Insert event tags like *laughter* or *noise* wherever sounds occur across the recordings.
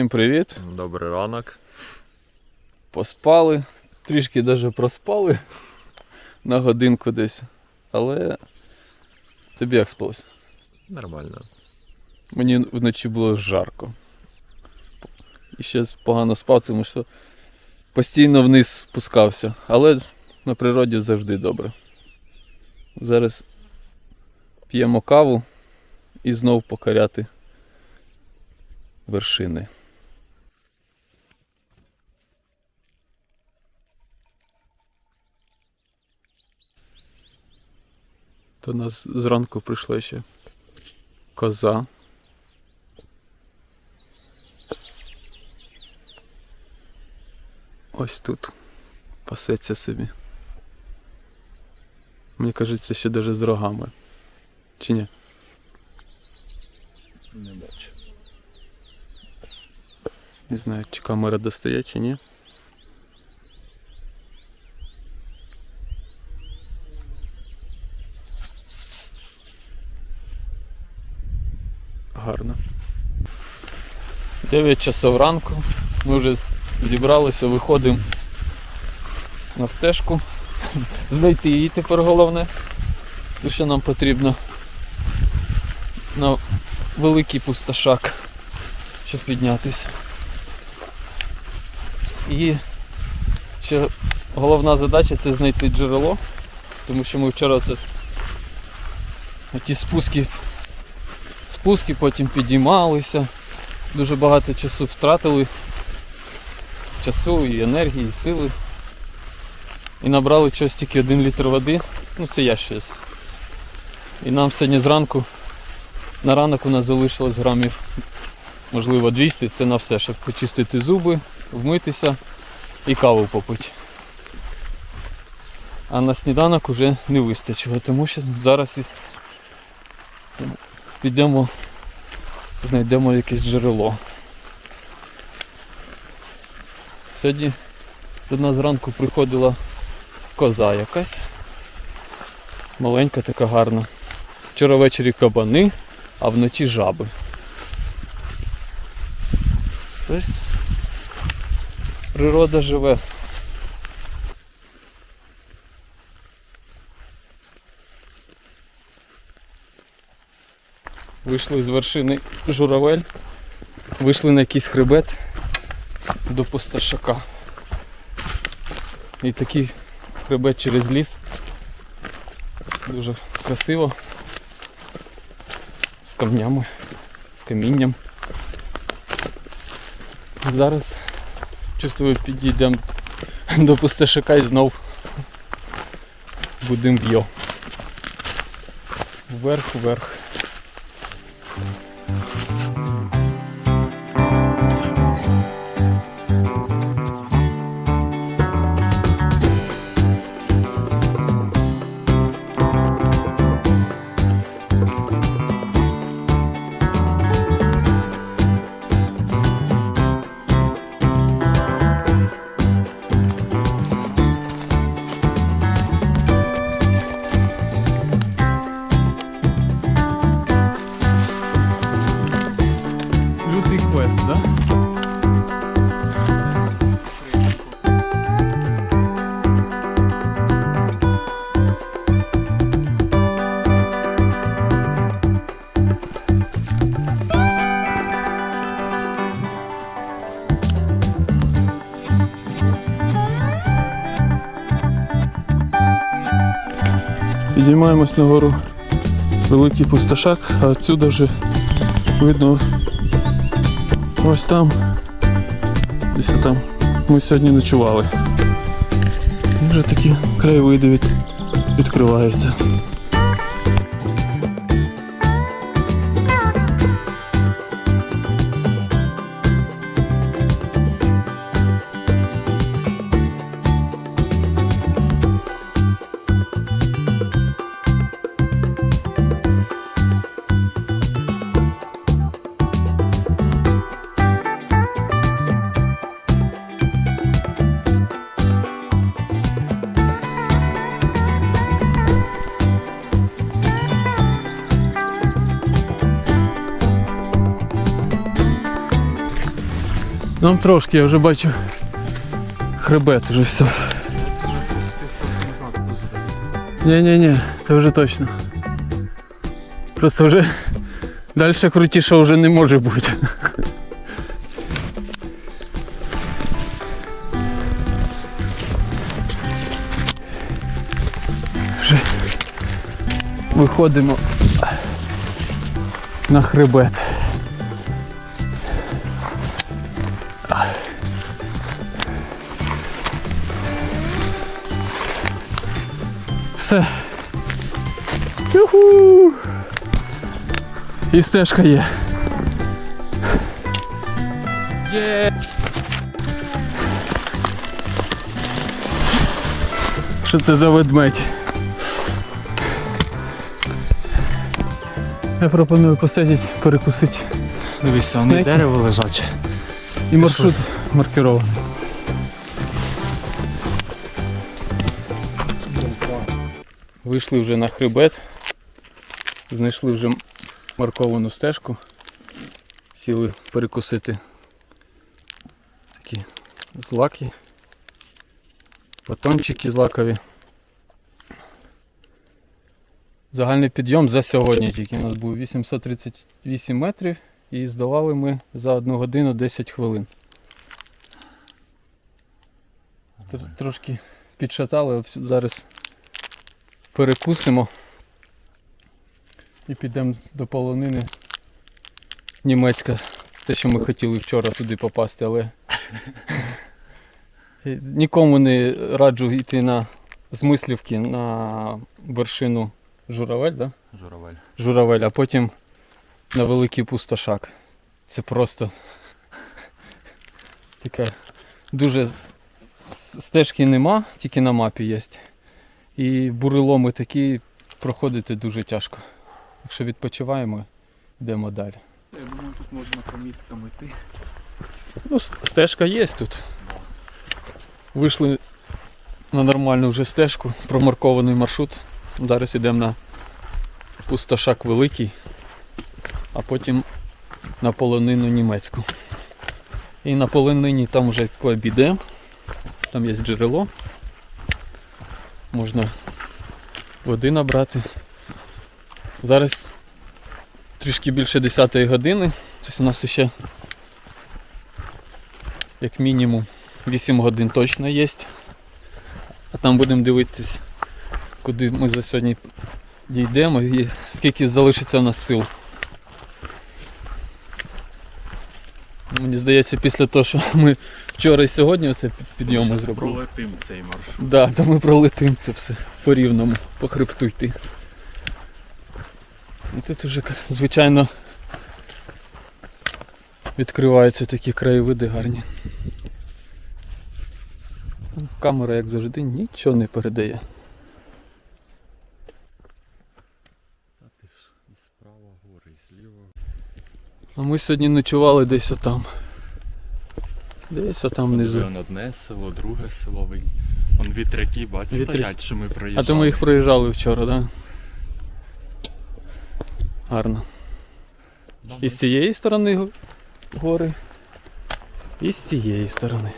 Всім привіт! Добрий ранок. Поспали, трішки навіть проспали на годинку десь. Але тобі як спалося? Нормально. Мені вночі було жарко. І ще погано спав, тому що постійно вниз спускався. Але на природі завжди добре. Зараз п'ємо каву і знов покоряти вершини. До нас зранку прийшла ще коза. Ось тут пасеться собі. Мені кажеться, ще навіть з рогами. Чи ні? Не бачу. Не знаю, чи камера достає, чи ні. Гарно. 9 часов ранку. Ми вже зібралися, виходимо на стежку. *laughs* Знайти її тепер головне. Те, що нам потрібно на великий пустошак, щоб піднятися. І ще головна задача це знайти джерело, тому що ми вчора це ті спуски, спуски потім підіймалися, дуже багато часу втратили, часу і енергії, і сили. І набрали щось тільки один літр води, ну це я щось. І нам сьогодні зранку, на ранок у нас залишилось грамів, можливо 200, це на все, щоб почистити зуби, вмитися і каву попити. А на сніданок вже не вистачило, тому що зараз підемо, знайдемо якесь джерело. Сьогодні до нас зранку приходила коза якась. Маленька така гарна. Вчора ввечері кабани, а вночі жаби. Тобто природа живе. Вийшли з вершини журавель, вийшли на якийсь хребет до пустошака. І такий хребет через ліс. Дуже красиво. З камнями, з камінням. Зараз чувствую підійдемо до пустошака і знов будемо б'йо. Вверх, вверх. Да? Підіймаємось нагору великий пустошак, а отсюда вже видно Ось там. Десь там. Ми сьогодні ночували. Вже такі краєвиди від... відкриваються. Нам трошки, я вже бачу хребет уже все. Ні-ні-ні, це вже точно. Просто вже далі крутіше вже не може бути. Виходимо на хребет. Все. Юху! І стежка є. Є! Що це за ведмедь? Я пропоную посидіти, перекусити. Дивися, вони дерево лежать. І маршрут маркірований. Вийшли вже на хребет, знайшли вже марковану стежку, сіли перекусити такі злаки, батончики злакові. Загальний підйом за сьогодні тільки у нас був 838 метрів і здолали ми за 1 годину 10 хвилин. Тр- Трошки підшатали, зараз перекусимо і підемо до полонини німецька. Те, що ми хотіли вчора туди попасти, але *laughs* нікому не раджу йти на з Мислівки на вершину Журавель, да? Журавель. Журавель, а потім на великий пустошак. Це просто *laughs* така дуже стежки нема, тільки на мапі є. І буреломи такі проходити дуже тяжко. Якщо відпочиваємо, йдемо далі. Я думаю, тут можна по міткам йти. Ну, стежка є тут. Вийшли на нормальну вже стежку, промаркований маршрут. Зараз йдемо на пустошак великий, а потім на полонину німецьку. І на полонині там вже пообідаємо. Там є джерело. Можна води набрати. Зараз трішки більше 10 години. Тобто у нас ще як мінімум 8 годин точно є. А там будемо дивитись, куди ми за сьогодні дійдемо і скільки залишиться в нас сил. Мені здається, після того, що ми вчора і сьогодні оце підйоми зробили. пролетим цей маршрут. Да, то ми пролетим це все по рівному, по хребту йти. І тут уже, звичайно, відкриваються такі краєвиди гарні. Камера, як завжди, нічого не передає. А ми сьогодні ночували десь отам. Десь отам внизу. Вон одне село, друге село. Вон вітряки, бач, Вітря- стоять, що ми проїжджали. А то ми їх проїжджали вчора, так? Да? Гарно. І з цієї сторони гори, і з цієї сторони.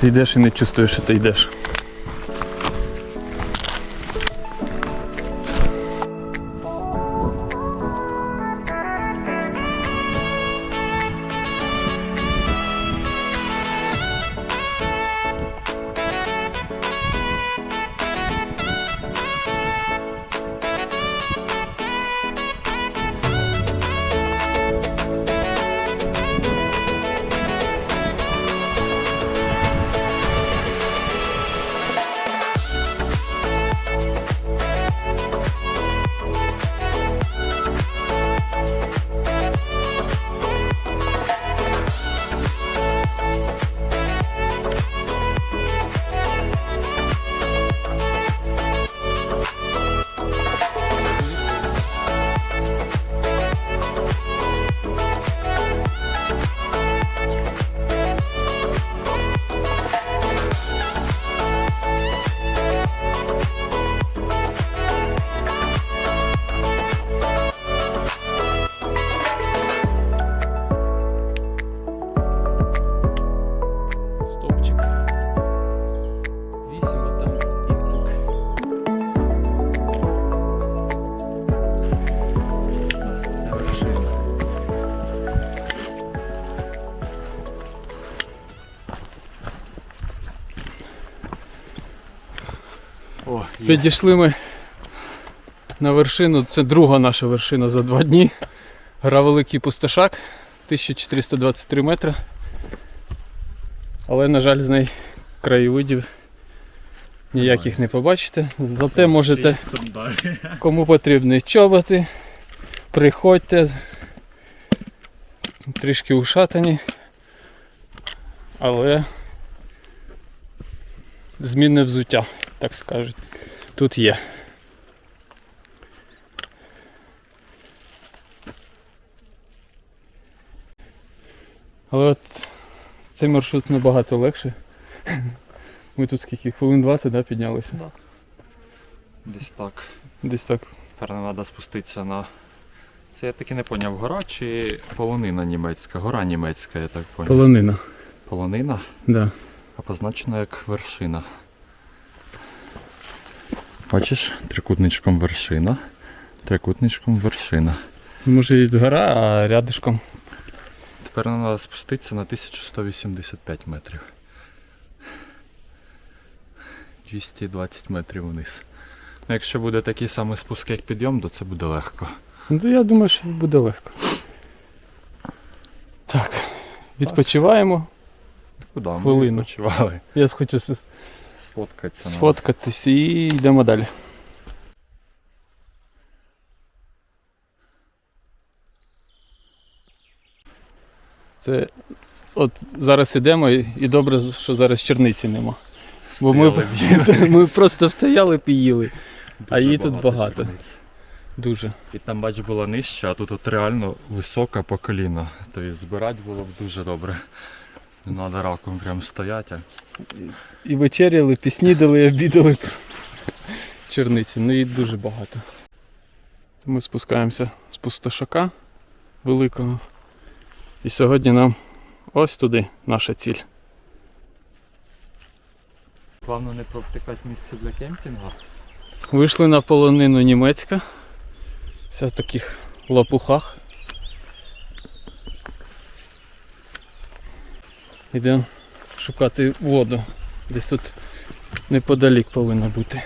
Ти йдеш і не чувствуєш, що ти йдеш. Підійшли ми на вершину, це друга наша вершина за два дні. Гора Великий Пустошак, 1423 метри. Але, на жаль, з неї краєвидів ніяких не побачите. Зате можете, *laughs* кому потрібні чоботи, приходьте. Трішки ушатані. Але змінне взуття, так скажуть. Тут є. Але от цей маршрут набагато легше. Ми тут скільки? Хвилин 20 да, піднялися. Десь так. Десь так. Тепер нам треба спуститися на. Це я таки не поняв, гора чи полонина німецька? Гора німецька, я так поняв. Полонина. Полонина, Да. а позначена як вершина. Бачиш, трикутничком вершина, трикутничком вершина. Може і гора, а рядышком. Тепер нам треба спуститися на 1185 метрів. 220 метрів вниз. Ну, якщо буде такий самий спуск, як підйом, то це буде легко. Ну, я думаю, що буде легко. Так, відпочиваємо. Куди ми Хвилину. відпочивали? Я хочу Сфоткатися. сфоткатись і йдемо далі. Це от зараз ідемо і, добре, що зараз черниці нема. Бо ми, *laughs* ми просто стояли і їли. А її тут багато. черниць. Дуже. І там, бач, було нижче, а тут от реально висока по коліна. Тобто збирати було б дуже добре. Не треба раком прям стояти. а І вечеряли, піснідали, обідали черниці. Ну і дуже багато. Ми спускаємося з пустошака великого. І сьогодні нам ось туди наша ціль. Главное не провтикати місце для кемпінгу. Вийшли на полонину німецька. Вся в таких лопухах. Йдемо шукати воду. Десь тут неподалік повинна бути.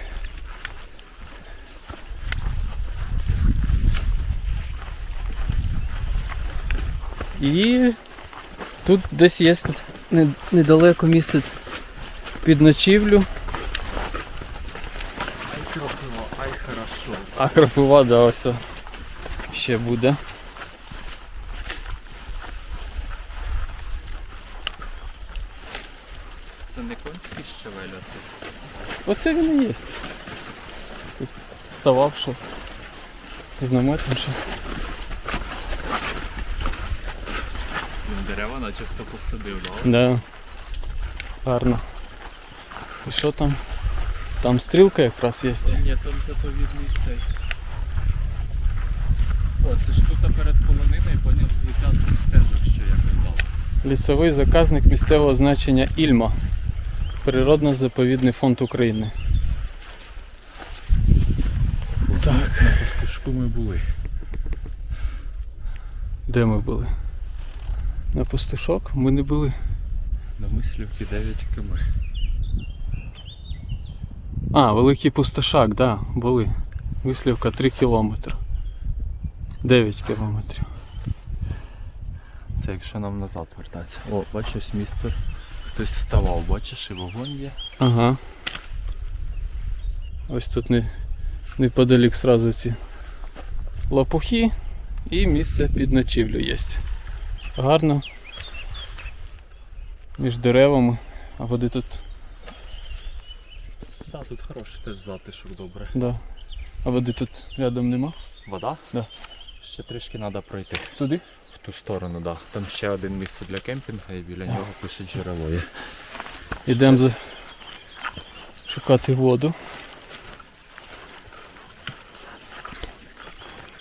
І тут десь є недалеко місце під ночівлю. Ай крапива, ай хорошо. А крапива, да, ось ще буде. Це не конські щавеляться. Оце він і є. Ось Стававши з наметом ще. Дерева, наче хто посадив, да? Да. Гарно. І що там? Там стрілка якраз є. Ні, там заповідний цей. О, це ж тут перед полониною поняв злиття двох стежок, що я казав. Лісовий заказник місцевого значення Ільма. Природно-заповідний фонд України. Так. На пастушку ми були. Де ми були? На пастушок ми не були. До мислівки 9 км. А, Великий Пустошак, да, були. Вислівка 3 кілометри. 9 кілометрів. Це якщо нам назад вертатися. О, бачиш місце. Хтось ставав, бачиш, і вогонь є. Ага. Ось тут не, неподалік сразу ці лопухи і місце під ночівлю є. Гарно. Між деревами, а води тут, Так, тут хороший теж затишок добре. да. А води тут рядом нема. Вода? Да. Ще трішки треба пройти. Туди? Ту сторону, так. Да. Там ще один місце для кемпінгу і біля нього пише джерело є. Йдемо за... шукати воду.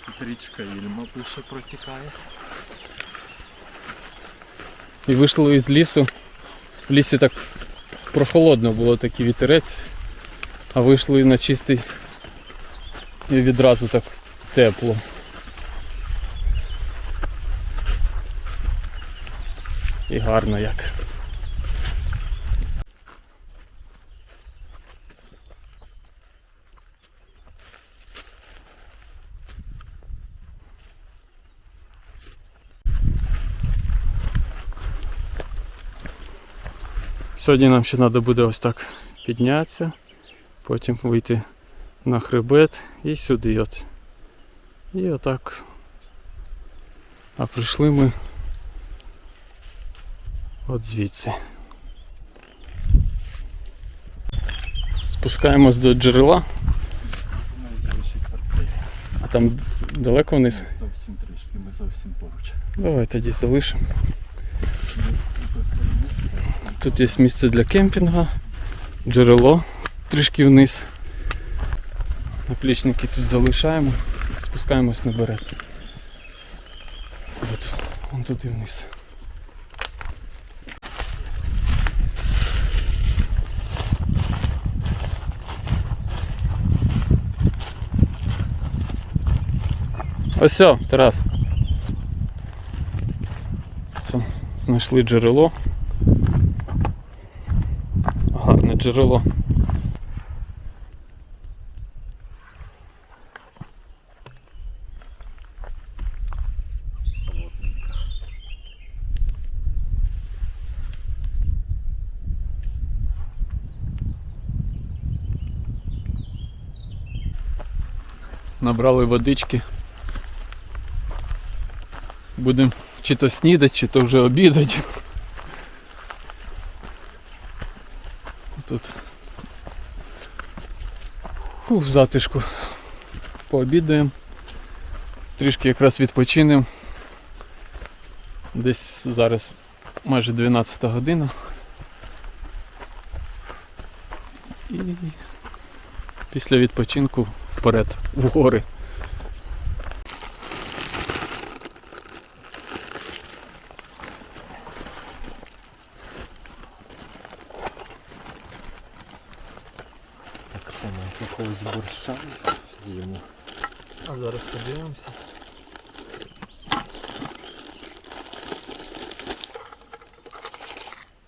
Тут річка Ільма пише протікає. І вийшли із лісу В лісі так прохолодно було такий вітерець, а вийшли на чистий і відразу так тепло. І гарно як. Сьогодні нам ще треба буде ось так піднятися, потім вийти на хребет і сюди от. І отак. А прийшли ми от звідси. Спускаємось до джерела, а там далеко вниз. Зовсім трішки, ми зовсім поруч. Давай тоді залишимо. Тут є місце для кемпінгу, джерело трішки вниз. Наплічники тут залишаємо, спускаємось на берег. От, вон туди вниз. Ось, Тарас. Це, знайшли джерело. Гарне джерело. Набрали водички. Будемо чи то снідати, чи то вже обідати. Тут Фу, в затишку пообідаємо. Трішки якраз відпочинемо. Десь зараз майже 12 година. І після відпочинку вперед, в гори. Так що ми борща з'їмо. А зараз подивимося.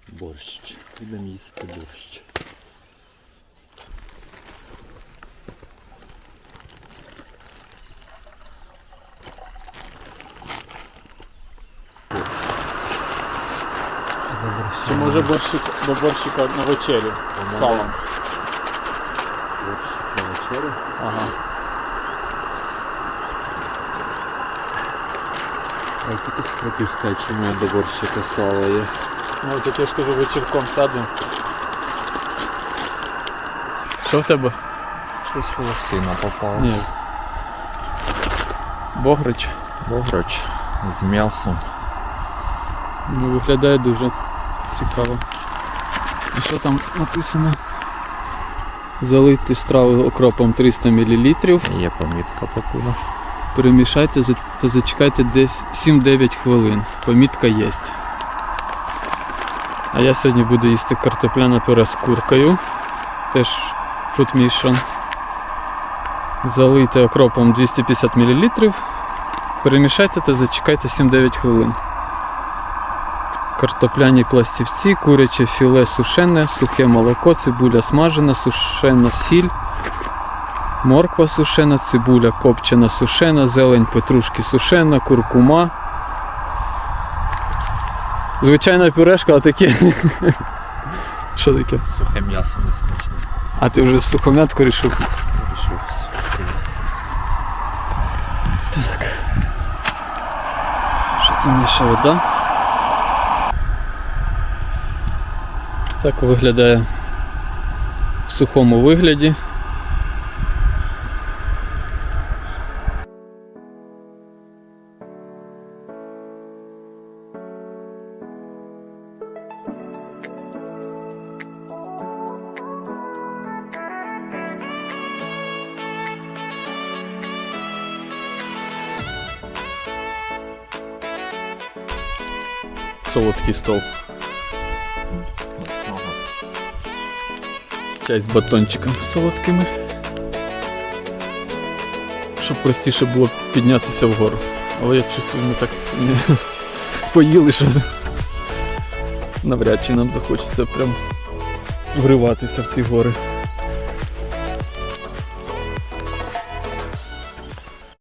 Борщ. Будемо їсти борщ. Чи може борщик, до борщика на вечерю з салом? Борщ на вечерю. Ага. А як ти хотів сказати, що мене до борщика сало є? Ну так я ж кажу, вечірком сядемо. Що в тебе? Щось волосина попалась. Ні. Богрич. Бограч з м'ясом. Ну, виглядає дуже цікаво. І що там написано? Залийте страву окропом 300 мл. Є помітка покуда. Перемішайте та зачекайте десь 7-9 хвилин. Помітка є. А я сьогодні буду їсти картопляне пюре з куркою. Теж mission. Залийте окропом 250 мл. Перемішайте та зачекайте 7-9 хвилин. Картопляні пластівці, куряче філе сушене, сухе молоко, цибуля смажена, сушена сіль, Морква сушена, цибуля копчена сушена, зелень петрушки сушена, куркума. Звичайна пюрешка, а таке. *laughs* Що таке? Сухе м'ясо не смачне. А ти вже в сухомятку рішив? Пішов Що там ще вода? Так виглядає в сухому вигляді. Солодкий стол. Чай з батончиками солодкими. Щоб простіше було піднятися вгору. Але я чувствую, ми так не *laughs* поїли, що навряд чи нам захочеться прям вриватися в ці гори.